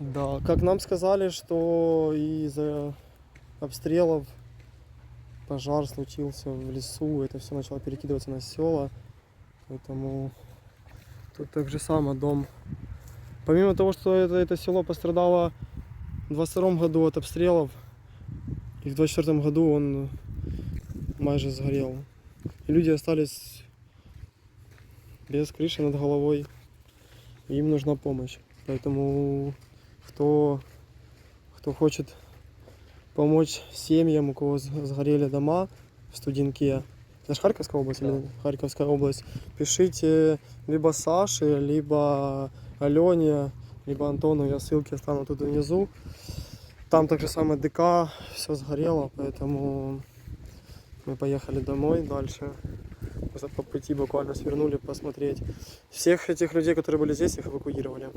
Да, как нам сказали, что из-за обстрелов пожар случился в лесу, это все начало перекидываться на села, поэтому тут так же само дом. Помимо того, что это, это село пострадало в 22 году от обстрелов, и в 24 году он майже сгорел. И люди остались без крыши над головой, им нужна помощь. Поэтому кто, кто хочет помочь семьям, у кого сгорели дома в Студенке, это же Харьковская область или Харьковская область, пишите либо Саше, либо Алене, либо Антону, я ссылки остану тут внизу. Там так же самое ДК, все сгорело, поэтому мы поехали домой дальше. По пути буквально свернули посмотреть. Всех этих людей, которые были здесь, их эвакуировали.